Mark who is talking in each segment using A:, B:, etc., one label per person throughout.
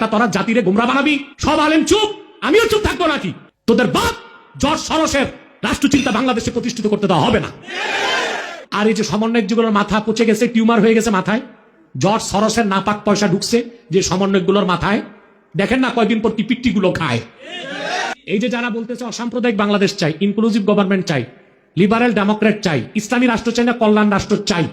A: বেটা তোরা জাতিরে গুমরা বানাবি? সব আলেম চুপ, আমিও চুপ থাকব নাকি? তোদের বাপ জর্জ সরসের রাষ্ট্রচিন্তা বাংলাদেশে প্রতিষ্ঠিত করতে দেওয়া হবে না। আর এই যে সমন্বয়ক যেগুলোর মাথা পচে গেছে, টিউমার হয়ে গেছে মাথায়, জর্জ সরসের নাপাক পয়সা ঢুকছে যে সমন্বয়কগুলোর মাথায়। দেখেন না কয়দিন পর কি পিট্টিগুলো খায়। এই যে যারা বলতেছে অসাম্প্রদায়িক বাংলাদেশ চাই ইনক্লুসিভ গভর্নমেন্ট চাই লিবারেল ডেমোক্রেট চাই, ইসলামী রাষ্ট্র চাই না, কল্যাণ রাষ্ট্র চাই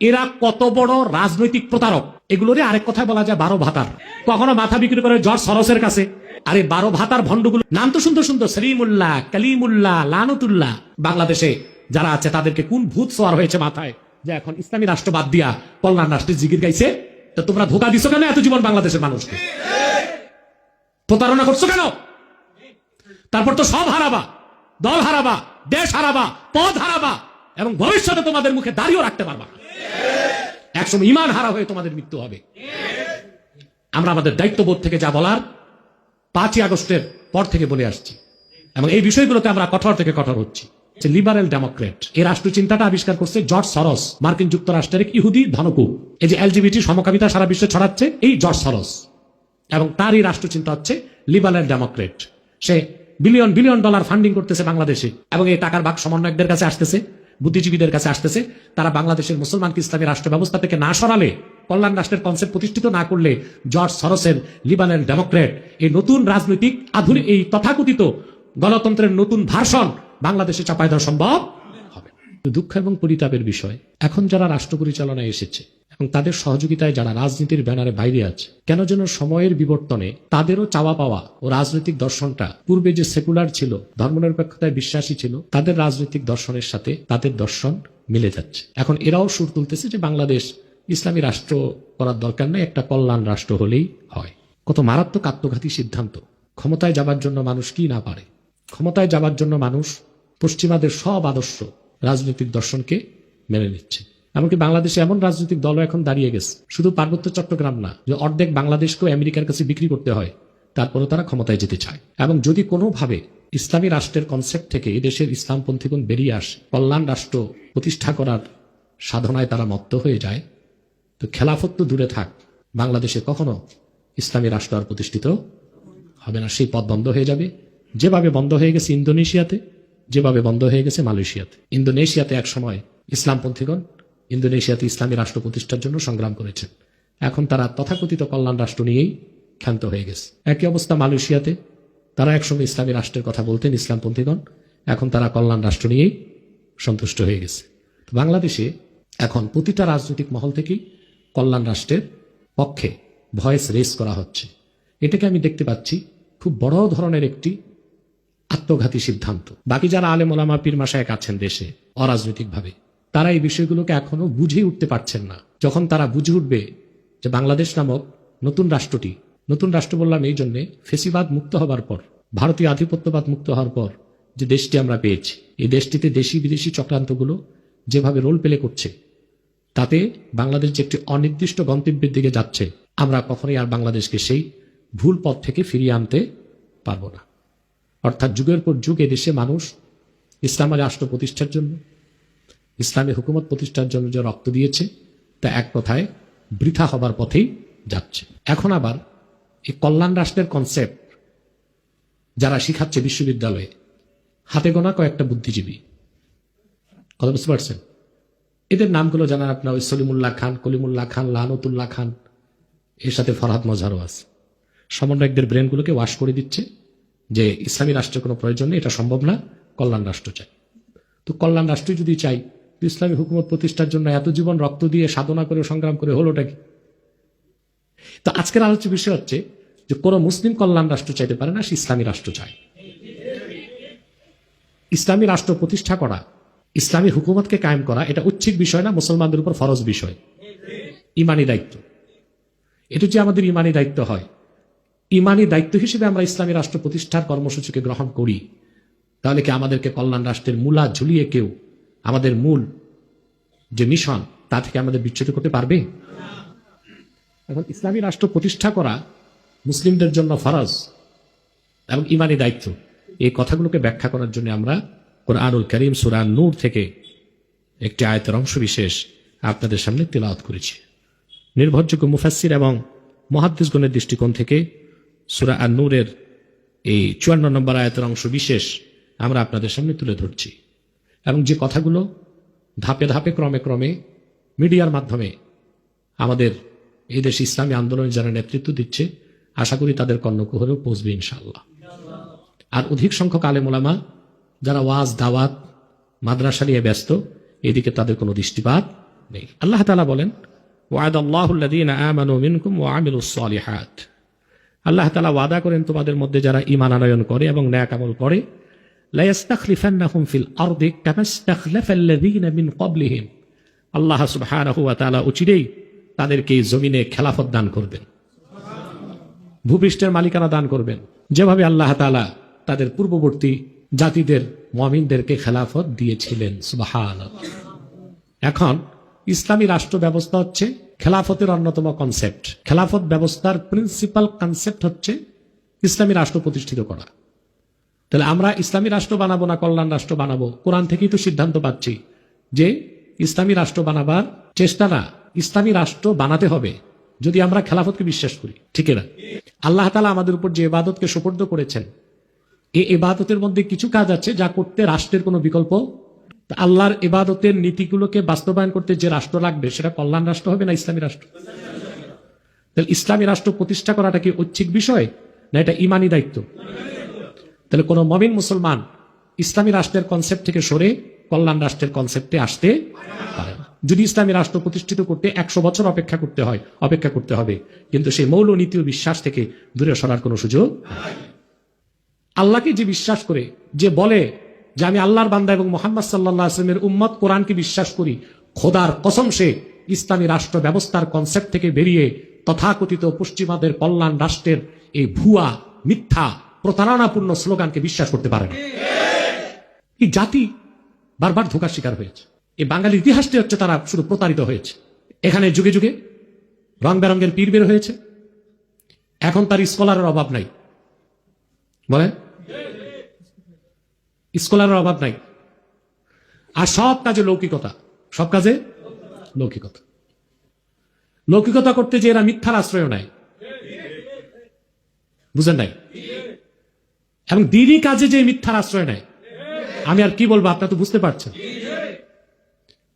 A: এরা কত বড় রাজনৈতিক প্রতারক? এগুলোরে আরেক কথায় বলা যায় বারো ভাতার। কখনো মাথা বিক্রি করে জর্জ সরসের কাছে। আরে বারো ভাতার ভণ্ডগুলো নাম তো সুন্দর সুন্দর সলিমুল্লাহ কালিমুল্লাহ লানতুল্লাহ বাংলাদেশে যারা আছে, তাদেরকে কোন ভূত সোয়ার হয়েছে মাথায়? যে এখন ইসলামী রাষ্ট্র বাদ দিয়া কল্যাণ রাষ্ট্রের জিগির গাইছে। তো তোমরা ধোকা দিছো কেন এত জীবন বাংলাদেশের মানুষকে? প্রতারণা করছ কেন? তারপর তো সব হারাবা। দল হারাবা, দেশ হারাবা, পদ হারাবা। এবং ভবিষ্যতে তোমাদের মুখে দাঁড়িয়েও রাখতে পারবা। একসময় ইমান হারা হয়ে তোমাদের মৃত্যু হবে। আমরা আমাদের দায়িত্ববোধ থেকে যা বলার, পাঁচই আগস্টের পর থেকে বলে আসছি। এবং এই বিষয়গুলোতে আমরা কঠোর থেকে কঠোর হচ্ছি। যে লিবারেল ডেমোক্রেট, এই রাষ্ট্র চিন্তাটা আবিষ্কার করছে জর্জ সরস, মার্কিন যুক্তরাষ্ট্রের ইহুদি ধনকু। এই যে এলজিবিটি সমকামিতা সারা বিশ্বে ছড়াচ্ছে, এই জর্জ সরস। এবং তারই রাষ্ট্রচিন্তা হচ্ছে লিবারেল ডেমোক্রেট। সে বিলিয়ন বিলিয়ন ডলার ফান্ডিং করতেছে বাংলাদেশে এবং এই টাকার ভাগ সমন্বয়কদের কাছে আসতেছে। বুদ্ধিজীবীদের কাছে আসতেছে, তারা বাংলাদেশের মুসলমানকে ইসলামী রাষ্ট্র ব্যবস্থা থেকে না সরালে, কল্যাণ রাষ্ট্রের কনসেপ্ট প্রতিষ্ঠিত না করলে জর্জ সরসের লিবারেল ডেমোক্রেট এই নতুন রাজনৈতিক আধুনিক এই তথাকথিত গণতন্ত্রের নতুন ভাষণ বাংলাদেশে চাপায় দেওয়া সম্ভব হবে দুঃখ এবং পরিতাপের বিষয়, এখন যারা রাষ্ট্র পরিচালনায় এসেছে এবং তাদের সহযোগিতায় যারা রাজনীতির ব্যানারে বাইরে আছে, কেন যেন সময়ের বিবর্তনে তাদেরও চাওয়া পাওয়া ও রাজনৈতিক দর্শনটা পূর্বে যে সেকুলার ছিল, ধর্মনিরপেক্ষতায় বিশ্বাসী ছিল, তাদের রাজনৈতিক দর্শনের সাথে তাদের দর্শন মিলে যাচ্ছে। এখন এরাও সুর তুলতেছে যে বাংলাদেশ ইসলামী রাষ্ট্র করার দরকার নেই, একটা কল্যাণ রাষ্ট্র হলেই হয়। কত মারাত্মক আত্মঘাতী সিদ্ধান্ত। ক্ষমতায় যাবার জন্য মানুষ কি না পারে? ক্ষমতায় যাবার জন্য মানুষ পশ্চিমাদের সব আদর্শ রাজনৈতিক দর্শনকে মেনে নিচ্ছে। এমনকি বাংলাদেশে এমন রাজনৈতিক দলও এখন দাঁড়িয়ে গেছে। শুধু পার্বত্য চট্টগ্রাম না, যে অর্ধেক বাংলাদেশকেও আমেরিকার কাছে বিক্রি করতে হয়, তারপরেও তারা ক্ষমতায় যেতে চায়। এবং যদি কোনোভাবে ইসলামী রাষ্ট্রের কনসেপ্ট থেকে এদেশের ইসলামপন্থীগণ বেরিয়ে আসে, কল্যাণ রাষ্ট্র প্রতিষ্ঠা করার সাধনায় তারা মত্ত হয়ে যায়, তো খেলাফত তো দূরে থাক। বাংলাদেশে কখনো ইসলামী রাষ্ট্র আর প্রতিষ্ঠিত হবে না। সেই পথ বন্ধ হয়ে যাবে। যেভাবে বন্ধ হয়ে গেছে ইন্দোনেশিয়াতে, যেভাবে বন্ধ হয়ে গেছে মালয়েশিয়াতে। ইন্দোনেশিয়াতে এক সময় ইসলামপন্থীগণ ইন্দোনেশিয়াতে ইসলামী রাষ্ট্র প্রতিষ্ঠার জন্য সংগ্রাম করেছেন। এখন তারা তথাকথিত কল্যাণ রাষ্ট্র নিয়েই ক্ষান্ত হয়ে গেছে। একই অবস্থা মালয়েশিয়াতে। তারা একসময় ইসলামী রাষ্ট্রের কথা বলতেন ইসলামপন্থীগণ। এখন তারা কল্যাণ রাষ্ট্র নিয়েই সন্তুষ্ট হয়ে গেছে। বাংলাদেশে এখন প্রতিটা রাজনৈতিক মহল থেকেই কল্যাণ রাষ্ট্রের পক্ষে ভয়েস রেস করা হচ্ছে। এটাকে আমি দেখতে পাচ্ছি খুব বড় ধরনের একটি আত্মঘাতী সিদ্ধান্ত। বাকি যারা আলেম পীর মাসায়ক আছেন দেশে, অরাজনৈতিকভাবে। তারা এই বিষয়গুলোকে এখনও বুঝে উঠতে পারছেন না। যখন তারা বুঝে উঠবে যে বাংলাদেশ নামক নতুন রাষ্ট্রটি, নতুন রাষ্ট্র বললাম এই জন্যে ফেসিবাদ মুক্ত হবার পর, ভারতীয় আধিপত্যবাদ মুক্ত হওয়ার পর যে দেশটি আমরা পেয়েছি, এই দেশটিতে দেশি বিদেশি চক্রান্তগুলো যেভাবে রোল প্লে করছে, তাতে বাংলাদেশ যে একটি অনির্দিষ্ট গন্তব্যের দিকে যাচ্ছে, আমরা কখনোই আর বাংলাদেশকে সেই ভুল পথ থেকে ফিরিয়ে আনতে পারব না। অর্থাৎ যুগের পর যুগ এদেশে মানুষ ইসলামের রাষ্ট্র প্রতিষ্ঠার জন্য ইসলামী হুকুমত প্রতিষ্ঠার জন্য যে রক্ত দিয়েছে, তা এক কথায় বৃথা হবার পথেই যাচ্ছে। এখন আবার এই কল্যাণ রাষ্ট্রের কনসেপ্ট যারা শিখাচ্ছে বিশ্ববিদ্যালয়ে, হাতে গোনা কয়েকটা বুদ্ধিজীবী। কথা বুঝতে পারছেন? এদের নামগুলো জানার আপনার, ওই সলিমুল্লাহ খান, কলিমুল্লাহ খান লানতুল্লাহ খান, এর সাথে ফরহাদ মজারও আছে। সমন্বয়কদের ব্রেনগুলোকে ওয়াশ করে দিচ্ছে যে ইসলামী রাষ্ট্রের কোনো প্রয়োজন নেই, এটা সম্ভব না, কল্যাণ রাষ্ট্র চাই। তো কল্যাণ রাষ্ট্রই যদি চাই ইসলামী হুকুমত প্রতিষ্ঠার জন্য এত জীবন রক্ত দিয়ে সাধনা করে, সংগ্রাম করে হলোটা কি? তো আজকের আলোচ্য বিষয় হচ্ছে যে কোনো মুসলিম কল্যাণ রাষ্ট্র চাইতে পারে না, সে ইসলামী রাষ্ট্র চায়। ইসলামী রাষ্ট্র প্রতিষ্ঠা করা, ইসলামী হুকুমতকে কায়েম করা, এটা ঐচ্ছিক বিষয় না, মুসলমানদের উপর ফরজ বিষয়। ইমানি দায়িত্ব। এটা যে আমাদের ইমানি দায়িত্ব হয়, ইমানি দায়িত্ব হিসেবে আমরা ইসলামী রাষ্ট্র প্রতিষ্ঠার কর্মসূচিকে গ্রহণ করি, তাহলে কি আমাদেরকে কল্যাণ রাষ্ট্রের মূলা ঝুলিয়ে কেউ আমাদের মূল যে মিশন, তা থেকে আমাদের বিচ্যুত করতে পারবে? এখন ইসলামী রাষ্ট্র প্রতিষ্ঠা করা মুসলিমদের জন্য ফরজ এবং ইমানি দায়িত্ব। এই কথাগুলোকে ব্যাখ্যা করার জন্য আমরা কোরআনুল করিম সুরান নূর থেকে একটি আয়তের অংশ বিশেষ আপনাদের সামনে তেলাওয়াত করেছি। নির্ভরযোগ্য মুফাসির এবং মহাদ্দেশগণের দৃষ্টিকোণ থেকে সুরা আর নূরের এই চুয়ান্ন নম্বর আয়াতের অংশ বিশেষ আমরা আপনাদের সামনে তুলে ধরছি। এবং যে কথাগুলো ধাপে ধাপে, ক্রমে ক্রমে মিডিয়ার মাধ্যমে আমাদের এই দেশে ইসলামী আন্দোলনে যারা নেতৃত্ব দিচ্ছে, আশা করি তাদের কর্ণকুহরেও পৌঁছবে ইনশাল্লাহ আর অধিক সংখ্যক আলেমোলামা যারা ওয়াজ, দাওয়াত, মাদ্রাসা নিয়ে ব্যস্ত, এদিকে তাদের কোনো দৃষ্টিপাত নেই। আল্লাহ তালা বলেন সালিহাত। আল্লাহ তালা ওয়াদা করেন তোমাদের মধ্যে যারা ইমান আনয়ন করে এবং ন্যাক আমল করে লায়াস্তাখলিফান্নাহুম ফিল আরদি কামাস্তাখলাফাল্লাযীনা মিন ক্বাবলিহিম আল্লাহ সুবহানাহু ওয়া তাআলা উচিরেই তাদেরকে জমিনে খেলাফত দান করবেন। ভূপৃষ্ঠের মালিকানা দান করবেন। যেভাবে আল্লাহ তাআলা তাদের পূর্ববর্তী জাতিদের, মমিনদেরকে খেলাফত দিয়েছিলেন। সুবাহান এখন ইসলামী রাষ্ট্র ব্যবস্থা হচ্ছে খেলাফতের অন্যতম কনসেপ্ট খেলাফত ব্যবস্থার প্রিন্সিপাল কনসেপ্ট হচ্ছে ইসলামী রাষ্ট্র প্রতিষ্ঠিত করা। তাহলে আমরা ইসলামী রাষ্ট্র বানাবো না কল্যাণ রাষ্ট্র বানাবো? কোরআন থেকেই তো সিদ্ধান্ত পাচ্ছি যে ইসলামী রাষ্ট্র বানাবার চেষ্টা না, ইসলামী রাষ্ট্র বানাতে হবে, যদি আমরা খেলাফতকে বিশ্বাস করি। ঠিক না? আল্লাহ তালা আমাদের উপর যে এবাদতকে সোপর্দ করেছেন এই এবাদতের মধ্যে কিছু কাজ আছে যা করতে রাষ্ট্রের কোনো বিকল্প? আল্লাহর এবাদতের নীতিগুলোকে বাস্তবায়ন করতে যে রাষ্ট্র লাগবে, সেটা কল্যাণ রাষ্ট্র হবে না ইসলামী রাষ্ট্র? তাহলে ইসলামী রাষ্ট্র প্রতিষ্ঠা করাটা কি ঐচ্ছিক বিষয়, না এটা ইমানি দায়িত্ব? তাহলে কোনো মমিন মুসলমান ইসলামী রাষ্ট্রের কনসেপ্ট থেকে সরে কল্যাণ রাষ্ট্রের কনসেপ্টে আসতে পারে না। যদি ইসলামী রাষ্ট্র প্রতিষ্ঠিত করতে একশো বছর অপেক্ষা করতে হয়, অপেক্ষা করতে হবে, কিন্তু সেই মৌল নীতি ও বিশ্বাস থেকে দূরে সরার কোনো সুযোগ আল্লাহকে যে বিশ্বাস করে, যে বলে যে আমি আল্লাহর বান্দা এবং মোহাম্মদ সাল্লাহ আসলামের উম্মত কোরআনকে বিশ্বাস করি, খোদার কসম সে ইসলামী রাষ্ট্র ব্যবস্থার কনসেপ্ট থেকে বেরিয়ে তথাকথিত পশ্চিমাদের কল্যাণ রাষ্ট্রের এই ভুয়া, মিথ্যা প্রতারণাপূর্ণ স্লোগানকে বিশ্বাস করতে পারে না। এই জাতি বারবার ধোকার শিকার হয়েছে। এই বাঙালির ইতিহাসটি হচ্ছে তারা শুধু প্রতারিত হয়েছে। এখানে যুগে যুগে রং বেরঙ্গের পীর বের হয়েছে। এখন তার স্কলারের অভাব নাই। বলে স্কলারের অভাব নাই। আর সব কাজে লৌকিকতা। সব কাজে লৌকিকতা। লৌকিকতা করতে যে এরা মিথ্যার আশ্রয় নেয়। বুঝেন নাই? এবং দিনই কাজে যে মিথ্যার আশ্রয় নেয়। আমি আর কি বলব, আপনার তো বুঝতে পারছেন।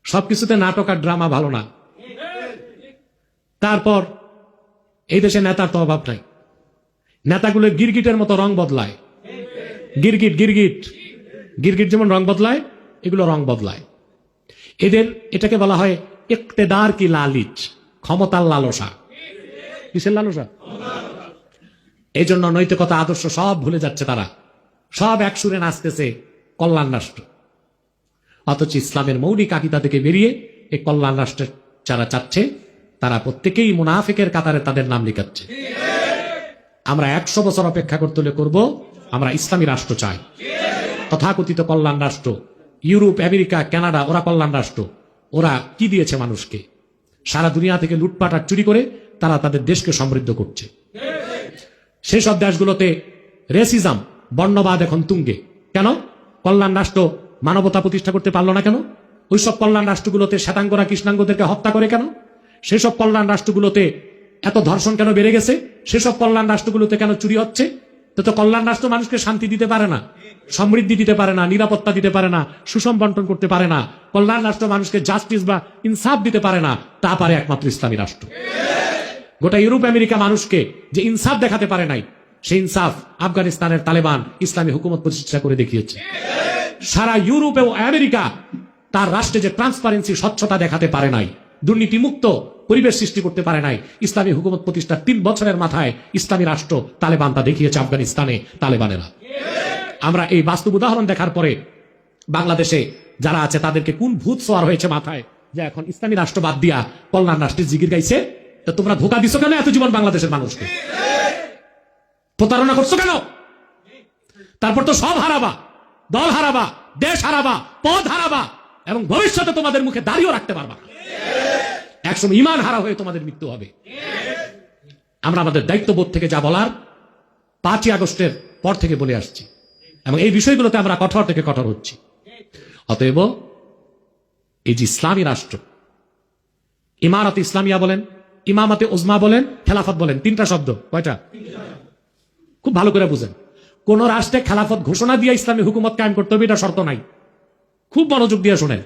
A: সবকিছুতে নাটক আর ড্রামা ভালো না। তারপর এই দেশে নেতার তো অভাব নাই। নেতাগুলো গিরগিটের মতো রং বদলায়। গিরগিট গিরগিট। গিরগিট যেমন রং বদলায়, এগুলো রং বদলায়। এদের এটাকে বলা হয় ইকতেদার কি লালিচ, ক্ষমতার লালসা। কিসের লালসা? এই জন্য নৈতিকতা আদর্শ সব ভুলে যাচ্ছে তারা। সব এক সুরে নাচতেছে কল্যাণ রাষ্ট্র। অথচ ইসলামের মৌলিক আকিদা থেকে বেরিয়ে এই কল্যাণ রাষ্ট্রের যারা চাচ্ছে, তারা প্রত্যেকেই মুনাফিকের কাতারে তাদের নাম লিখাচ্ছে। আমরা একশো বছর অপেক্ষা করতে হলে করব, আমরা ইসলামী রাষ্ট্র চাই। তথাকথিত কল্যাণ রাষ্ট্র, ইউরোপ, আমেরিকা, কানাডা, ওরা কল্যাণ রাষ্ট্র, ওরা কি দিয়েছে মানুষকে? সারা দুনিয়া থেকে লুটপাট আর চুরি করে তারা তাদের দেশকে সমৃদ্ধ করছে। সেসব দেশগুলোতে রেসিজম বর্ণবাদ এখন তুঙ্গে। কেন? কল্যাণ রাষ্ট্র মানবতা প্রতিষ্ঠা করতে পারল না কেন? ওইসব কল্যাণ রাষ্ট্রগুলোতে শ্বেতাঙ্গরা কৃষ্ণাঙ্গদেরকে হত্যা করে কেন? সেসব কল্যাণ রাষ্ট্রগুলোতে এত ধর্ষণ কেন বেড়ে গেছে? সেসব কল্যাণ রাষ্ট্রগুলোতে কেন চুরি হচ্ছে? তো কল্যাণ রাষ্ট্র মানুষকে শান্তি দিতে পারে না, সমৃদ্ধি দিতে পারে না, নিরাপত্তা দিতে পারে না, সুষম বন্টন করতে পারে না, কল্যাণ রাষ্ট্র মানুষকে জাস্টিস বা ইনসাফ দিতে পারে না, তা পারে একমাত্র ইসলামী রাষ্ট্র। গোটা ইউরোপ আমেরিকা মানুষকে যে ইনসাফ দেখাতে পারে নাই, সেই ইনসাফ আফগানিস্তানের তালেবান ইসলামী হুকুমত প্রতিষ্ঠা করে দেখিয়েছে। সারা ইউরোপ এবং আমেরিকা তার রাষ্ট্রে যে ট্রান্সপারেন্সি স্বচ্ছতা দেখাতে পারে নাই, দুর্নীতিমুক্ত পরিবেশ সৃষ্টি করতে পারে নাই, ইসলামী হুকুমত প্রতিষ্ঠার তিন বছরের মাথায় ইসলামী রাষ্ট্র তালেবান তা দেখিয়েছে আফগানিস্তানে তালেবানেরা। আমরা এই বাস্তব উদাহরণ দেখার পরে বাংলাদেশে যারা আছে তাদেরকে কোন ভূত সোয়ার হয়েছে মাথায়? যে এখন ইসলামী রাষ্ট্র বাদ দিয়া কল্যাণ রাষ্ট্রের জিগির গাইছে। তোমরা ধোকা দিছো কেন? এত জীবন বাংলাদেশের মানুষকে। প্রতারণা করছ কেন? তারপর তো সব হারাবা। দল হারাবা, দেশ হারাবা, পদ হারাবা, এবং ভবিষ্যতে তোমাদের মুখে দাঁড়িয়েও রাখতে পারবা। একসময় ইমান হারা হয়ে তোমাদের মৃত্যু হবে। আমরা আমাদের দায়িত্ববোধ থেকে যা বলার, পাঁচই আগস্টের পর থেকে বলে আসছি। এবং এই বিষয়গুলোতে আমরা কঠোর থেকে কঠোর হচ্ছি। অতএব এই যে ইসলামী রাষ্ট্র, ইমারত ইসলামিয়া বলেন ইমামাতে ওজমা বলেন, খেলাফত বলেন, তিনটা শব্দ, কয়টা? খুব ভালো করে বুঝেন। কোন রাষ্ট্রে খেলাফত ঘোষণা দিয়ে ইসলামী হুকুমত কায়েম করতে হবে, এটা শর্ত নাই। খুব মনোযোগ দিয়ে শোনেন।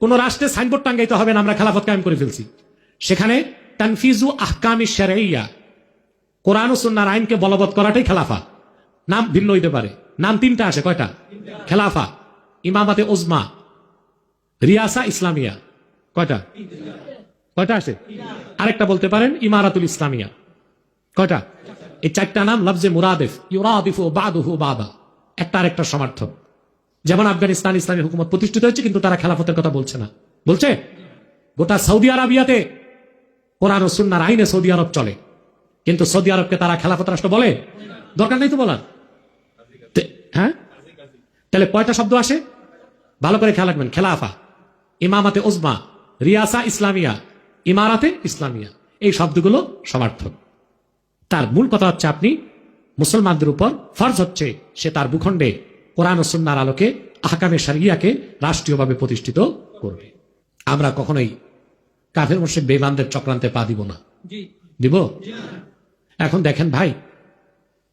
A: কোন রাষ্ট্রে সাইনবোর্ড টাঙ্গাইতে হবে না, আমরা খেলাফত কায়েম করে ফেলছি। সেখানে তানফিজু আহকামি সেরাইয়া কোরআন ও সুন্নার আইনকে বলবৎ করাটাই খেলাফা। নাম ভিন্ন হইতে পারে। নাম তিনটা আসে, কয়টা? খেলাফা, ইমামাতে ওজমা রিয়াসা ইসলামিয়া, কয়টা? কয়টা আসে আরেকটা বলতে পারেন, ইমারাতুল ইসলামিয়া। কয়টা? এই চারটা নাম লফজে মুরাদেফ, ইউরাদিফু বাদুহু বাদা। একটা আরেকটা সমর্থক। যেমন আফগানিস্তান ইসলামী হুকুমত প্রতিষ্ঠিত হয়েছে, কিন্তু তারা খেলাফতের কথা বলছে না। বলছে? গোটা সৌদি আরবিয়াতে কোরআন ও সুন্নার আইনে সৌদি আরব চলে। কিন্তু সৌদি আরবকে তারা খেলাফত রাষ্ট্র বলে? দরকার নেই তো বলার? হ্যাঁ? তাহলে কয়টা শব্দ আসে? ভালো করে খেয়াল রাখবেন, খেলাফা। ইমামাতে ওজমা রিয়াসা ইসলামিয়া ইমারাতে ইসলামিয়া। এই শব্দগুলো সমার্থক। তার মূল কথা হচ্ছে আপনি মুসলমানদের উপর ফরজ হচ্ছে সে তার ভূখণ্ডে কোরআন ও সুন্নার আলোকে আহকামে সারিয়াকে রাষ্ট্রীয়ভাবে প্রতিষ্ঠিত করবে। আমরা কখনোই কাফের মোর্শেক বেমানদের চক্রান্তে পা দিব না। দিব? এখন দেখেন ভাই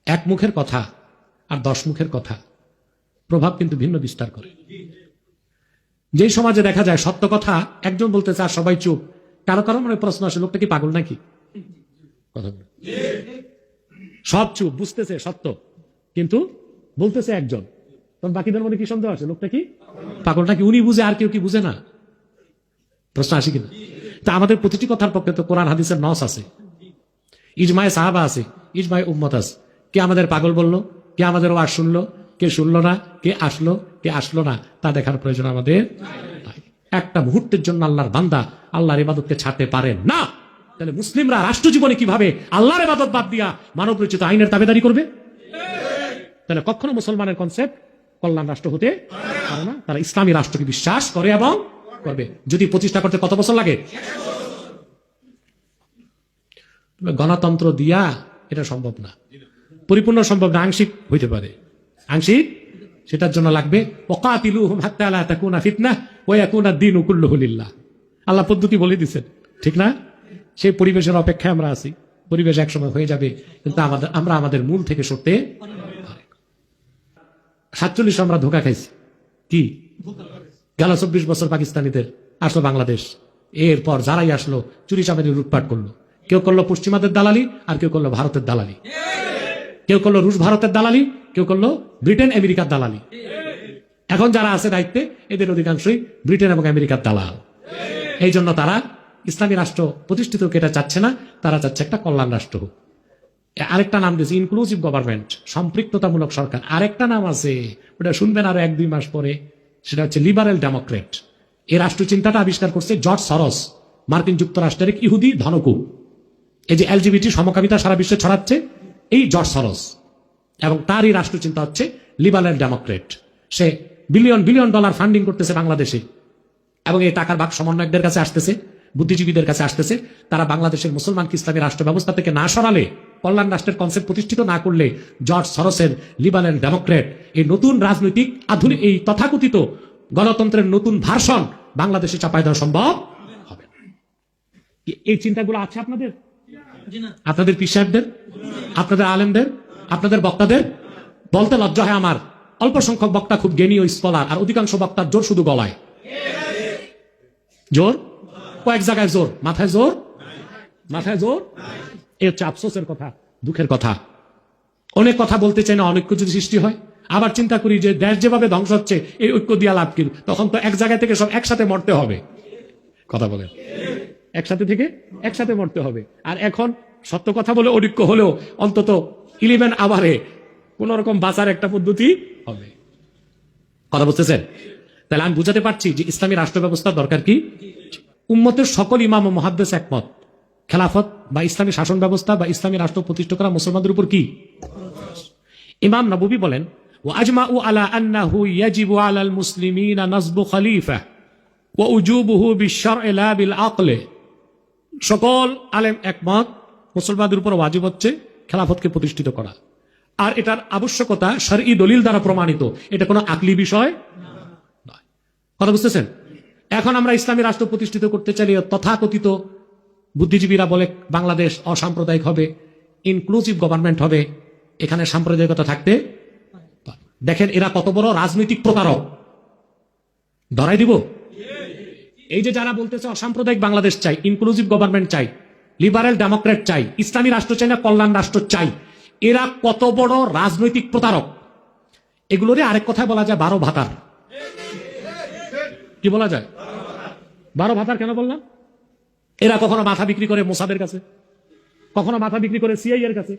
A: এক মুখের কথা আর দশ মুখের কথা প্রভাব কিন্তু ভিন্ন বিস্তার করে। যে সমাজে দেখা যায় সত্য কথা একজন বলতে চায় সবাই চুপ। কারও কারও মনে প্রশ্ন আসে, লোকটা কি পাগল নাকি? সব চুপ, বুঝতেছে, সত্য। কিন্তু বলতেছে একজন। তখন বাকিদের মনে কি সন্দেহ আছে? লোকটা কি পাগল নাকি? উনি বুঝে, আর কেউ কি বুঝে না? প্রশ্ন আসে কিনা? তা আমাদের প্রতিটি কথার পক্ষে তো কোরআন, হাদিসের নস আছে। ইজমায় সাহাবা আছে, ইজমায় উম্মত আছে। কে আমাদের পাগল বলল? কে আমাদের ওয়াজ শুনলো? কে শুনলো না? কে আসলো? কে আসলো না? তা দেখার প্রয়োজন আমাদের। একটা মুহূর্তের জন্য আল্লাহর বান্দা আল্লাহর ইবাদতকে ছাড়তে পারে না। তাহলে মুসলিমরা রাষ্ট্র জীবনে কীভাবে আল্লাহর ইবাদত বাদ দিয়া মানব রচিত আইনের দাবেদারি করবে? তাহলে কখনো মুসলমানের কনসেপ্ট কল্যাণ রাষ্ট্র হতে পারে না। তারা ইসলামী রাষ্ট্রকে বিশ্বাস করে এবং করবে। যদি প্রতিষ্ঠা করতে কত বছর লাগে? গণতন্ত্র দিয়া এটা সম্ভব না। পরিপূর্ণ সম্ভব না, আংশিক হইতে পারে। আংশিক সেটার জন্য লাগবে ফিতনা। ওয়া ইয়াকুনা দ্বীনু কুল্লুহু লিল্লাহ। আল্লাহ পদ্ধতি বলে দিছেন, ঠিক না? সেই পরিবেশের অপেক্ষায় আমরা আছি। পরিবেশ একসময় হয়ে যাবে, কিন্তু আমাদের আমরা আমাদের মূল থেকে সরতে সাতচল্লিশ আমরা ধোকা খাইছি। কি? গেল চব্বিশ বছর পাকিস্তানিদের আসলো বাংলাদেশ। এরপর যারাই আসলো, চুরি চামারি লুটপাট করল। কেউ করল পশ্চিমাদের দালালি, আর কেউ করল ভারতের দালালি। কেউ করল রুশ ভারতের দালালি, কেউ করল ব্রিটেন আমেরিকার দালালি। এখন যারা আছে দায়িত্বে, এদের অধিকাংশই ব্রিটেন এবং আমেরিকার দালাল। এই জন্য তারা ইসলামী রাষ্ট্র প্রতিষ্ঠিত হোক, এটা চাচ্ছে না, তারা চাচ্ছে একটা কল্যাণ রাষ্ট্র হোক। আরেকটা নাম দিয়েছে ইনক্লুসিভ গভর্নমেন্ট সম্পৃক্ততামূলক সরকার। আরেকটা নাম আছে, ওটা শুনবেন আরও এক দুই মাস পরে, সেটা হচ্ছে লিবারেল ডেমোক্রেট এই রাষ্ট্র চিন্তাটা আবিষ্কার করছে জর্জ সরস মার্কিন যুক্তরাষ্ট্রের এক ইহুদি ধনকু এই যে এলজিবিটি সমকামিতা সারা বিশ্বে ছড়াচ্ছে, এই জর্জ সরস এবং তারই রাষ্ট্র চিন্তা হচ্ছে লিবারেল ডেমোক্রেট সে বিলিয়ন বিলিয়ন ডলার ফান্ডিং করতেছে বাংলাদেশে। এবং এই টাকার ভাগ সমন্বয়কদের কাছে আসতেছে বুদ্ধিজীবীদের কাছে আসতেছে। তারা বাংলাদেশের মুসলমান ইসলামী রাষ্ট্র ব্যবস্থা থেকে না সরালে কল্যাণ রাষ্ট্রের কনসেপ্ট প্রতিষ্ঠিত না করলে জর্জ সরসের লিবারেল ডেমোক্রেট এই নতুন রাজনৈতিক আধুনিক এই তথাকথিত গণতন্ত্রের নতুন ভার্সন বাংলাদেশে চাপাই দেওয়া সম্ভব হবে এই চিন্তাগুলো আছে আপনাদের? আপনাদের পীর সাহেবদের? আপনাদের আলেমদের? আপনাদের বক্তাদের? বলতে লজ্জা হয় আমার। অল্প সংখ্যক বক্তা খুব জ্ঞানী ও স্কলার, আর অধিকাংশ বক্তার জোর শুধু গলায়। জোর? কয়েক জায়গায় জোর। মাথায় জোর? মাথায় জোর? এই হচ্ছে আফসোসের কথা, দুঃখের কথা। অনেক কথা বলতে চাই না, অনৈক্য যদি সৃষ্টি হয়। আবার চিন্তা করি যে দেশ যেভাবে ধ্বংস হচ্ছে, এই ঐক্য দিয়া লাভ কি? তখন তো এক জায়গা থেকে সব একসাথে মরতে হবে। কথা বলেন একসাথে থেকে একসাথে মরতে হবে। আর এখন সত্য কথা বলে অনৈক্য হলেও অন্তত ইলেভেন আবারে কোন রকম বাঁচার একটা পদ্ধতি হবে। কথা বুঝতেছেন? তাহলে আমি বুঝাতে পারছি যে ইসলামী রাষ্ট্র ব্যবস্থা দরকার কি? উম্মতের সকল ইমাম ও মহাদ্দেশ একমত। খেলাফত বা ইসলামী শাসন ব্যবস্থা বা ইসলামী রাষ্ট্র প্রতিষ্ঠা করা মুসলমানদের উপর কি? ইমাম নবী বলেন ও আজমা উ আলা আন্নাহু ইয়াজিবু আলাল মুসলিমিনা নাজবু খলিফা ওয়া উজুবুহু বিশ্বর এলা বিল আকলে। সকল আলেম একমত, মুসলমানদের উপর ওয়াজিব হচ্ছে খেলাফতকে প্রতিষ্ঠিত করা। আর এটার আবশ্যকতা সারি দলিল দ্বারা প্রমাণিত। এটা কোনো আকলি বিষয় নয়। কথা বুঝতেছেন? এখন আমরা ইসলামী রাষ্ট্র প্রতিষ্ঠিত করতে চাই তথাকথিত বুদ্ধিজীবীরা বলে বাংলাদেশ অসাম্প্রদায়িক হবে ইনক্লুসিভ গভর্নমেন্ট হবে, এখানে সাম্প্রদায়িকতা থাকতে দেখেন এরা কত বড় রাজনৈতিক প্রতারক। ধরাই দিব। এই যে যারা বলতেছে অসাম্প্রদায়িক বাংলাদেশ চাই ইনক্লুসিভ গভর্নমেন্ট চাই লিবারেল ডেমোক্রেট চাই, ইসলামী রাষ্ট্র চাই না, কল্যাণ রাষ্ট্র চাই এরা কত বড় রাজনৈতিক প্রতারক? এগুলোরে আরেক কথায় বলা যায় বারো ভাতার। কি বলা যায়? বারো ভাতার কেন বললাম? এরা কখনো মাথা বিক্রি করে মোসাদের কাছে? কখনো মাথা বিক্রি করে সিআই এর কাছে?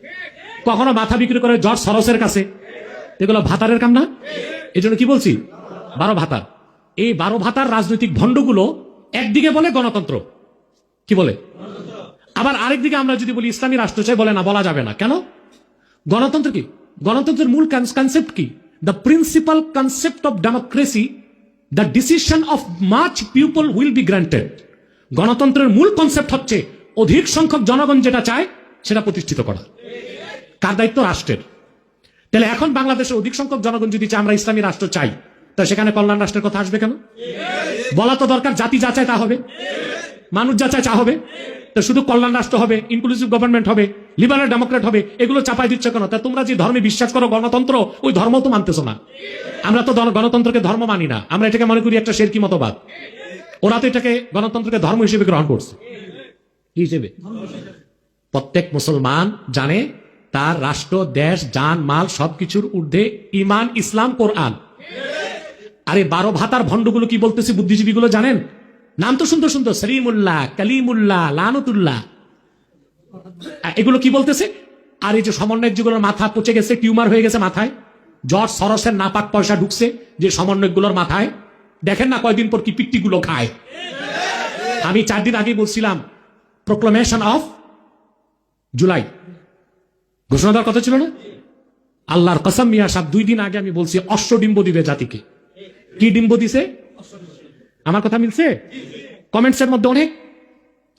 A: কখনো মাথা বিক্রি করে জর্জ সরসের কাছে? এগুলো ভাতারের কাম না এই জন্য কি বলছি? বারো ভাতার। এই বারো ভাতার রাজনৈতিক ভণ্ডগুলো একদিকে বলে গণতন্ত্র। কি বলে? আবার আরেকদিকে আমরা যদি বলি ইসলামী রাষ্ট্র চাই, বলে না, বলা যাবে না। কেন? গণতন্ত্র কি? গণতন্ত্রের মূল কনসেপ্ট কি? The principal concept of democracy the decision of much people will be granted গণতন্ত্রের মূল কনসেপ্ট হচ্ছে অধিক সংখ্যক জনগণ যেটা চায়, সেটা প্রতিষ্ঠিত করা। কার দায়িত্ব? রাষ্ট্রের। তাহলে এখন বাংলাদেশের অধিক সংখ্যক জনগণ যদি চায়, আমরা ইসলামী রাষ্ট্র চাই, তা সেখানে কল্যাণ রাষ্ট্রের কথা আসবে কেন? বলা তো দরকার, জাতি যা চায় তা হবে। মানুষ যা চায় তা হবে। শুধু কল্যাণ রাষ্ট্র হবে ইনক্লুসিভ গভর্নমেন্ট হবে লিবারেল ডেমোক্রেট হবে, এগুলো চাপাই দিচ্ছে কেন? তা তোমরা যে ধর্মে বিশ্বাস করো গণতন্ত্র, ওই ধর্ম তো মানতেছো না। আমরা তো গণতন্ত্রকে ধর্ম মানি না। আমরা এটাকে মনে করি একটা শেরকি মতবাদ। ওরা তো এটাকে গণতন্ত্রকে ধর্ম হিসেবে গ্রহণ করছে। হিসেবে? প্রত্যেক মুসলমান জানে তার রাষ্ট্র, দেশ জান মাল সবকিছুর ঊর্ধ্বে ইমান ইসলাম, কোরআন। আরে বারো ভাতার ভণ্ডগুলো কি বলতেছে বুদ্ধিজীবীগুলো জানেন? নাম তো সুন্দর সুন্দর সরিমুল্লাহ কালিমুল্লাহ লানতুল্লাহ এগুলো কি বলতেছে? আর এই যে সমন্বয়ক যেগুলোর মাথা পচে গেছে, টিউমার হয়ে গেছে মাথায় জর্জ সরসের নাপাক পয়সা ঢুকছে যে সমন্বয়কগুলোর মাথায়। দেখেন না কয়দিন পর কি পিট্টিগুলো খায়। আমি চার দিন আগে বলছিলাম প্রোক্লামেশন অফ জুলাই। ঘোষণা দেওয়ার কথা ছিল না? আল্লাহর কসম মিয়া সাহেব, দুই দিন আগে আমি বলছি অশ্ব ডিম্ব দিবে জাতিকে। কি ডিম্ব দিছে? আমার কথা মিলছে? কমেন্টসের মধ্যে অনেক।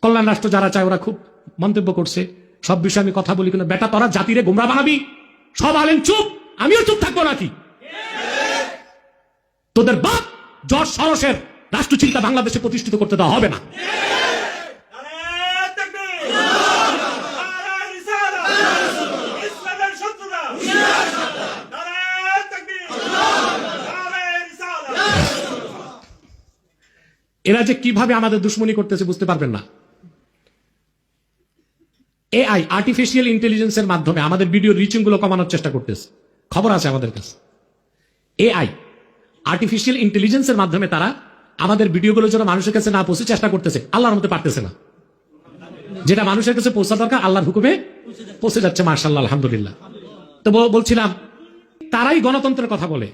A: কল্যাণ রাষ্ট্র যারা চায়, ওরা খুব মন্তব্য করছে। সব বিষয়ে আমি কথা বলি কিন্তু বেটা তোরা জাতিরে গোমরা বানাবি? সব আলেন চুপ, আমিও চুপ থাকব নাকি? তোদের বাপ জর্জ সরসের রাষ্ট্রচিন্তা বাংলাদেশে প্রতিষ্ঠিত করতে দেওয়া হবে না। এরা যে কীভাবে আমাদের দুশ্মনী করতেছে বুঝতে পারবেন না। এআই আর্টিফিশিয়াল ইন্টেলিজেন্সের মাধ্যমে আমাদের ভিডিও রিচিংগুলো কমানোর চেষ্টা করতেছে। খবর আছে আমাদের কাছে। এআই আর্টিফিশিয়াল ইন্টেলিজেন্সের মাধ্যমে তারা আমাদের ভিডিওগুলো যেন মানুষের কাছে না পৌঁছে চেষ্টা করতেছে, আল্লাহর মধ্যে পারতেছে না। যেটা মানুষের কাছে পৌঁছা দরকার, আল্লাহর হুকুমে পৌঁছে যাচ্ছে মার্শাল্লাহ আলহামদুলিল্লাহ। তো বলছিলাম, তারাই গণতন্ত্রের কথা বলে।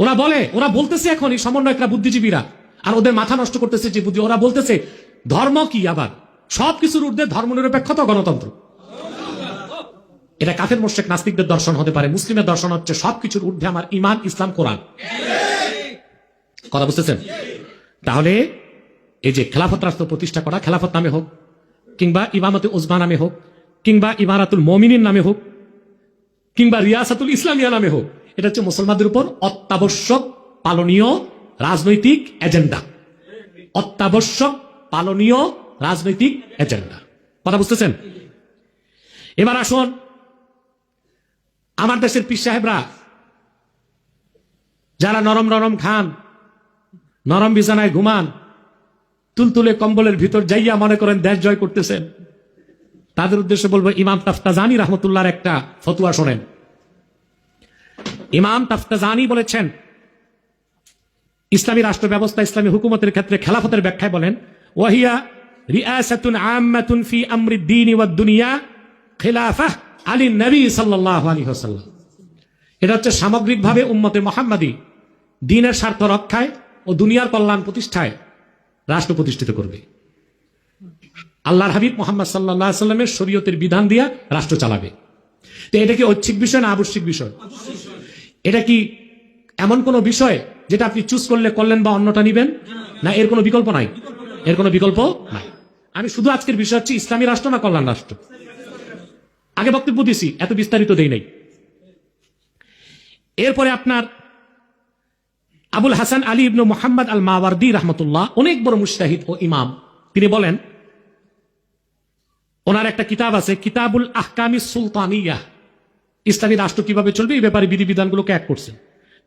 A: ওরা বলে, ওরা বলতেছে এখন এই সমন্বয়করা, বুদ্ধিজীবীরা আর ওদের মাথা নষ্ট করতেছে যে বুদ্ধি ওরা বলতেছে, ধর্ম কি আবার? সবকিছুর ঊর্ধ্বে ধর্মনিরপেক্ষতা ও গণতন্ত্র। এটা কাফের, মোশেক, নাস্তিকদের দর্শন হতে পারে, মুসলিমের দর্শন হচ্ছে সবকিছুর ঊর্ধ্বে আমার ইমান ইসলাম, কোরআন। কথা বুঝতেছেন? তাহলে এই যে খেলাফত রাষ্ট্র প্রতিষ্ঠা করা, খেলাফত নামে হোক, কিংবা ইমামতে ওজমা নামে হোক, কিংবা ইমারাতুল মমিনিন নামে হোক, কিংবা রিয়াসাতুল ইসলামিয়া নামে হোক, এটা হচ্ছে মুসলমানদের উপর অত্যাবশ্যক, পালনীয় রাজনৈতিক এজেন্ডা। অত্যাবশ্যক পালনীয় রাজনৈতিক এজেন্ডা। কথা বুঝতেছেন? এবার আসুন, আমার দেশের পীর সাহেবরা, যারা নরম নরম খান, নরম বিছানায় ঘুমান, তুলতুলে কম্বলের ভিতর যাইয়া মনে করেন দেশ জয় করতেছেন, তাদের উদ্দেশ্যে বলব ইমাম তাফতাজানি রহমতুল্লাহর একটা ফতুয়া শোনেন। ইমাম তাফতাজানি বলেছেন ইসলামী রাষ্ট্র ব্যবস্থা ইসলামী হুকুমতের ক্ষেত্রে খেলাফতের ব্যাখ্যায় বলেন, ওয়াহিয়া রিয়াসাতুন আম্মাতুন ফি দুনিয়া খিলাফাহ আলী নবী সাল্লাল্লাহু আলাইহি ওয়াসাল্লাম। এটা হচ্ছে সামগ্রিকভাবে উম্মতে মোহাম্মদী দিনের স্বার্থ রক্ষায় ও দুনিয়ার কল্যাণ প্রতিষ্ঠায় রাষ্ট্র প্রতিষ্ঠিত করবে। আল্লাহর হাবিব মোহাম্মদ সাল্লাহ সাল্লামের শরীয়তের বিধান দিয়া রাষ্ট্র চালাবে। তো এটা কি ঐচ্ছিক বিষয় না আবশ্যিক বিষয়? এটা কি এমন কোন বিষয় যেটা আপনি চুজ করলে করলেন বা অন্যটা নিবেন? না, এর কোনো বিকল্প নাই। এর কোনো বিকল্প নাই। আমি শুধু আজকের বিষয় হচ্ছে ইসলামী রাষ্ট্র না কল্যাণ রাষ্ট্র? আগে বক্তব্য দিছি, এত বিস্তারিত দেই নাই। এরপরে আপনার আবুল হাসান আলী ইবনু মোহাম্মদ আল মাওয়ার্দি রহমতুল্লাহ, অনেক বড় মুস্তাহিদ ও ইমাম। তিনি বলেন, ওনার একটা কিতাব আছে, কিতাবুল আহকামি সুলতানিয়া। ইসলামী রাষ্ট্র কীভাবে চলবে? এই ব্যাপারে বিধিবিধানগুলোকে এক করছেন।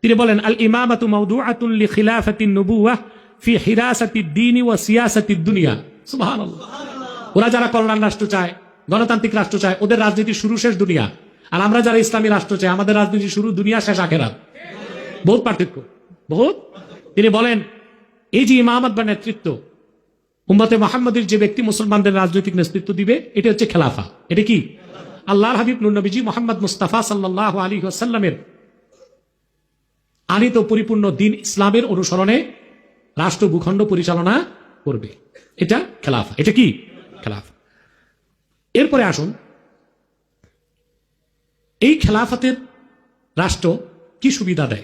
A: তিনি বলেন আল ইমামাতু মাউদুআতুন লি খিলাফাতিন নবুওয়াহ ফি হিরাসাতিদ দ্বীনি ওয়া সিয়াসাতিদ দুনিয়া সুবহানাল্লাহ। ওরা যারা কল্যাণ রাষ্ট্র চায়, গণতান্ত্রিক রাষ্ট্র চায়, ওদের রাজনীতি শুরু শেষ দুনিয়া। আর আমরা যারা ইসলামী রাষ্ট্র চাই, আমাদের রাজনীতি শুরু দুনিয়া, শেষ আখেরাত। বহুত পার্থক্য, বহুত। তিনি বলেন, এই যে ইমামত বা নেতৃত্ব, উম্মতে মোহাম্মদের যে ব্যক্তি মুসলমানদের রাজনৈতিক নেতৃত্ব দিবে, এটা হচ্ছে খেলাফা। এটা কি? আল্লাহর হাবিব নুর নবীজি মোহাম্মদ মুস্তাফা সাল্লাহ আলী আসাল্লামের আনিত পরিপূর্ণ দিন ইসলামের অনুসরণে রাষ্ট্র ভূখণ্ড পরিচালনা করবে। এটা খেলাফা। এটা কি? খেলাফা। এরপরে আসুন। এই খেলাফতের রাষ্ট্র কি সুবিধা দেয়?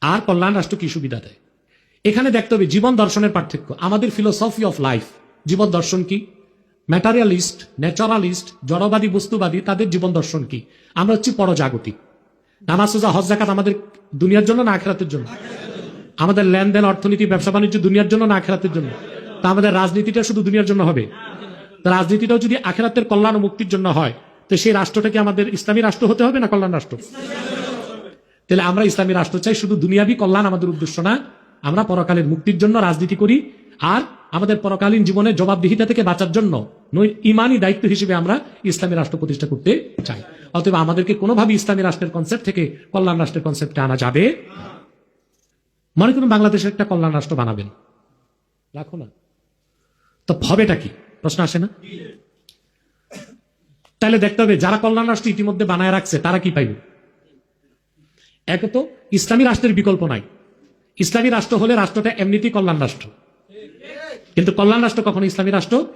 A: আর কল্যাণ রাষ্ট্র কি সুবিধা দেয়? এখানে দেখতে হবে জীবন দর্শনের পার্থক্য। আমাদের ফিলোসফি অফ লাইফ জীবন দর্শন কি? ম্যাটারিয়ালিস্ট ন্যাচারালিস্ট জড়বাদী, বস্তুবাদী, তাদের জীবন দর্শন কি? আমরা হচ্ছি পরজাগতিক। নামাজ, সোজা, হজ জাকাত আমাদের দুনিয়ার জন্য না আখেরাতের জন্য? আমাদের লেনদেন, অর্থনীতি, ব্যবসা, বাণিজ্য দুনিয়ার জন্য না আখেরাতের জন্য? তা আমাদের রাজনীতিটা শুধু দুনিয়ার জন্য হবে। রাজনীতিটাও যদি আখেরাতের কল্যাণ ও মুক্তির জন্য হয়, তো সেই রাষ্ট্রটা কি আমাদের ইসলামী রাষ্ট্র হতে হবে না কল্যাণ রাষ্ট্র? তাহলে আমরা ইসলামী রাষ্ট্র চাই শুধু দুনিয়াবি কল্যাণ আমাদের উদ্দেশ্য না। আমরা পরকালের মুক্তির জন্য রাজনীতি করি আর আমাদের পরকালীন জীবনে জবাবদিহিতা থেকে বাঁচার জন্য নই ইমানই দায়িত্ব হিসেবে আমরা ইসলামী রাষ্ট্র প্রতিষ্ঠা করতে চাই। অতএব আমাদেরকে কোনোভাবে ইসলামী রাষ্ট্রের কনসেপ্ট থেকে কল্যাণ রাষ্ট্রের কনসেপ্টে আনা যাবে? মনে করুন বাংলাদেশের একটা কল্যাণ রাষ্ট্র বানাবেন। রাখো না। তো হবেটা কি? প্রশ্ন আসে না? তাহলে দেখতে হবে, যারা কল্যাণ রাষ্ট্র ইতিমধ্যে বানায় রাখছে, তারা কি পাইবে? এক তো ইসলামী রাষ্ট্রের বিকল্প নাই। ইসলামী রাষ্ট্র হলে রাষ্ট্রটা এমনিতেই কল্যাণ রাষ্ট্র। কিন্তু কল্যাণ রাষ্ট্র কখনো ইসলামী রাষ্ট্র?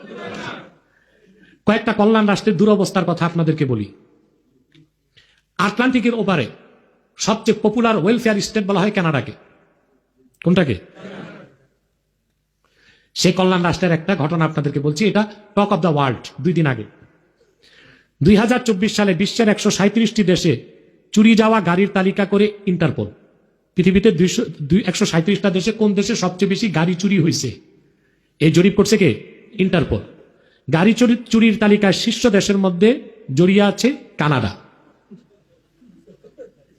A: কয়েকটা কল্যাণ রাষ্ট্রের দুরবস্থার কথা আপনাদেরকে বলি। আটলান্টিকের ওপারে সবচেয়ে পপুলার ওয়েলফেয়ার স্টেট বলা হয় কানাডাকে। কোনটাকে? সেই কল্যাণ রাষ্ট্রের একটা ঘটনা আপনাদেরকে বলছি, এটা টক অব দ্য ওয়ার্ল্ড দুই দিন আগে। দুই হাজার চব্বিশ সালে বিশ্বের একশো সাঁত্রিশটি দেশে চুরি যাওয়া গাড়ির তালিকা করে ইন্টারপোল পৃথিবীতে দুইশো দুই একশো সাঁত্রিশটা দেশে কোন দেশে সবচেয়ে বেশি গাড়ি চুরি হয়েছে? এই জরিপ করছে কে? ইন্টারপোল। গাড়ি চুরি, চুরির তালিকায় শীর্ষ দেশের মধ্যে জড়িয়ে আছে কানাডা।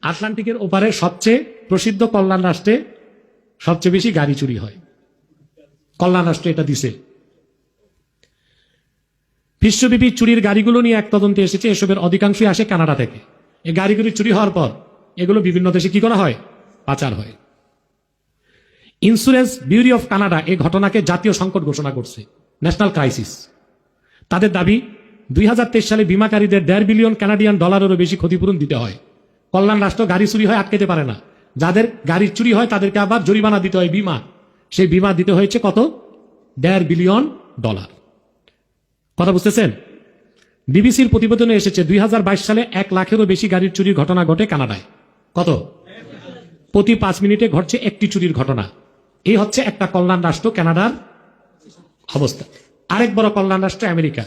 A: আটলান্টিকের ওপারে সবচেয়ে প্রসিদ্ধ কল্যাণ রাষ্ট্রে সবচেয়ে বেশি গাড়ি চুরি হয়। কল্যাণ রাষ্ট্রে এটা দিছে। বিশ্বব্যাপী চুরির গাড়িগুলো নিয়ে এক তদন্তে এসেছে, এসবের অধিকাংশই আসে কানাডা থেকে। এই গাড়িগুলি চুরি হওয়ার পর এগুলো বিভিন্ন দেশে কি করা হয়? পাচার হয়। ইন্স্যুরেন্স বিউরি অফ কানাডা এই ঘটনাকে জাতীয় সংকট ঘোষণা করছে ন্যাশনাল ক্রাইসিস তাদের দাবি, দুই হাজার তেইশ সালে বিমাকারীদের দেড় বিলিয়ন কানাডিয়ান ডলারেরও বেশি ক্ষতিপূরণ দিতে হয়। কল্যাণ রাষ্ট্র গাড়ি চুরি হয় আটকেতে পারে না। যাদের গাড়ি চুরি হয়, তাদেরকে আবার জরিমানা দিতে হয় বিমা। সেই বিমা দিতে হয়েছে কত? দেড় বিলিয়ন ডলার। কথা বুঝতেছেন? বিবিসির প্রতিবেদনে এসেছে, দুই হাজার বাইশ সালে এক লাখেরও বেশি গাড়ির চুরির ঘটনা ঘটে কানাডায়। কত? প্রতি পাঁচ মিনিটে ঘটছে একটি চুরির ঘটনা। এই হচ্ছে একটা কল্যাণ রাষ্ট্র, কানাডার অবস্থা। আরেক বড় কল্যাণ রাষ্ট্র আমেরিকা,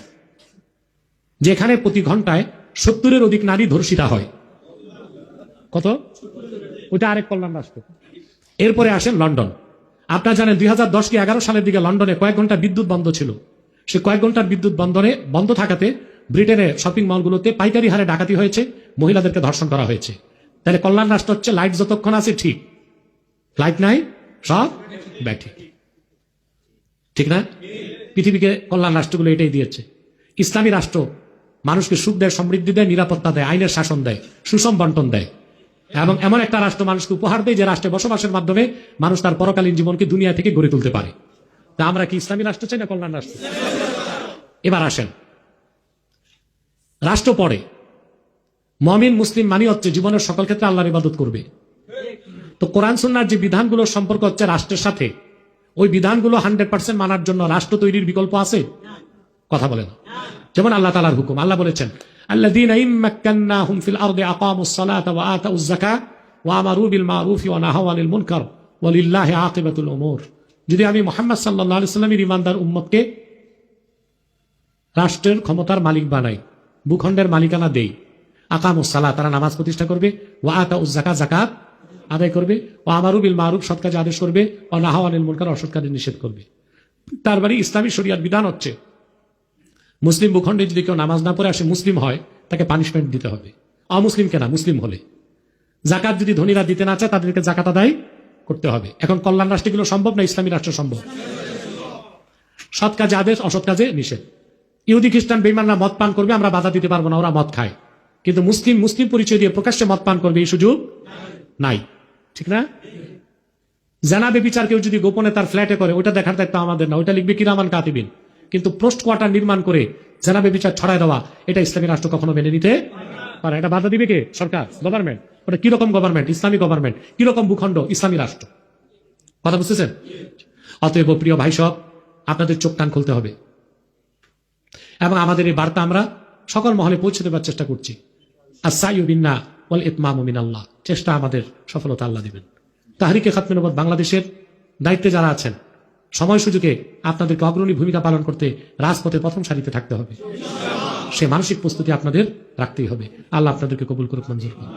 A: যেখানে প্রতি ঘন্টায় সত্তরের অধিক নারী ধর্ষিতা হয়। কত? ওটা আরেক কল্যাণ রাষ্ট্র। এরপরে আসেন লন্ডন। আপনারা জানেন, দুই হাজার দশ কি এগারো সালের দিকে লন্ডনে কয়েক ঘণ্টা বিদ্যুৎ বন্ধ ছিল। সে কয়েক ঘণ্টার বিদ্যুৎ বন্ধনে বন্ধ থাকাতে ব্রিটেনের শপিং মলগুলোতে পাইকারি হারে ডাকাতি হয়েছে, মহিলাদেরকে ধর্ষণ করা হয়েছে। তাহলে কল্যাণ রাষ্ট্র হচ্ছে, লাইট যতক্ষণ আছে ঠিক। লাইট নাই সব ব্যাঠি ঠিক। না? পৃথিবীকে কল্যাণ রাষ্ট্রগুলো এটাই দিয়েছে। ইসলামী রাষ্ট্র মানুষকে সুখ দেয়, সমৃদ্ধি দেয়, নিরাপত্তা দেয়, আইনের শাসন দেয়, সুষম বন্টন দেয়। এবং এমন একটা রাষ্ট্র মানুষকে উপহার দেয় যে রাষ্ট্রে বসবাসের মাধ্যমে মানুষ তার পরকালীন জীবনকে দুনিয়া থেকে গড়ে তুলতে পারে। তা আমরা কি ইসলামী রাষ্ট্র চাই না কল্যাণ রাষ্ট্র? এবার আসেন। রাষ্ট্র পড়ে। মমিন, মুসলিম মানি হচ্ছে জীবনের সকল ক্ষেত্রে আল্লাহর ইবাদত করবে। তো কোরআন সন্ন্যার যে বিধানগুলোর সম্পর্ক হচ্ছে রাষ্ট্রের সাথে, ওই বিধানগুলো হান্ড্রেড পার্সেন্ট মানার জন্য রাষ্ট্র তৈরির বিকল্প আছে? কথা বলে না। যেমন আল্লাহ তালার হুকুম, আল্লাহ বলেছেন যদি আমি মোহাম্মদ সাল্লামের ইমানদার উম্মতকে রাষ্ট্রের ক্ষমতার মালিক বানাই, ভূখণ্ডের মালিকানা দেই আকামুসাল্লাহ তারা নামাজ প্রতিষ্ঠা করবে, ওয়া আতা উজ্জাকা জাকাত আদায় করবে, ও আমারু বিল মারুফ, সৎ কাজে আদেশ করবে, ও নাহাওয়ানিল মুনকার, অসৎ কাজে নিষেধ করবে। তার মানে ইসলামী শরিয়ার বিধান হচ্ছে, মুসলিম ভূখণ্ডে যদি কেউ নামাজ না পড়ে আসে মুসলিম হয়, তাকে পানিশমেন্ট দিতে হবে। অমুসলিমকে কেনা? মুসলিম হলে। জাকাত যদি ধনীরা দিতে না চায়, তাদেরকে জাকাত আদায় করতে হবে। এখন কল্যাণ রাষ্ট্রগুলো সম্ভব না ইসলামী রাষ্ট্র সম্ভব? সৎ কাজে আদেশ, অসৎ কাজে নিষেধ। ইহুদি, খ্রিস্টান বেইমানরা মদ পান করবে, আমরা বাধা দিতে পারব না, ওরা মদ খায়। কিন্তু মুসলিম মুসলিম পরিচয় দিয়ে প্রকাশ্যে মদ পান করবে, এই সুযোগ নাই। ঠিক না? জানাবে বিচার কেউ যদি গোপনে তার ফ্ল্যাটে করে ওটা দেখার দায়িত্ব আমাদের না ওটা লিখবে কিরামান কাতিবিন। কিন্তু পোস্ট কোয়ার্টার নির্মাণ করে জানাবে বিচার ছড়ায় দেওয়া, এটা ইসলামী রাষ্ট্র কখনো মেনে নিতে পারে এটা বাধা দিবে কে? সরকার গভর্নমেন্ট ওটা কীরকম গভর্নমেন্ট ইসলামী গভর্নমেন্ট কীরকম ভূখণ্ড? ইসলামী রাষ্ট্র। কথা বুঝতেছেন? অতএব প্রিয় ভাই সব আপনাদের চোখ টান খুলতে হবে। এবং আমাদের এই বার্তা আমরা সকল মহলে পৌঁছে দেওয়ার চেষ্টা করছি। আর সাইবিন্না ওয়াল ইতমাম মিন আল্লাহ চেষ্টা আমাদের সফলতা আল্লাহ দিবেন। তাহারিকে খাতমিন বাংলাদেশের দায়িত্বে যারা আছেন, সময় সুযোগে আপনাদেরকে অগ্রণী ভূমিকা পালন করতে রাজপথে প্রথম সারিতে থাকতে হবে। সে মানসিক প্রস্তুতি আপনাদের রাখতেই হবে। আল্লাহ আপনাদেরকে কবুল করুক, মঞ্জুর করুন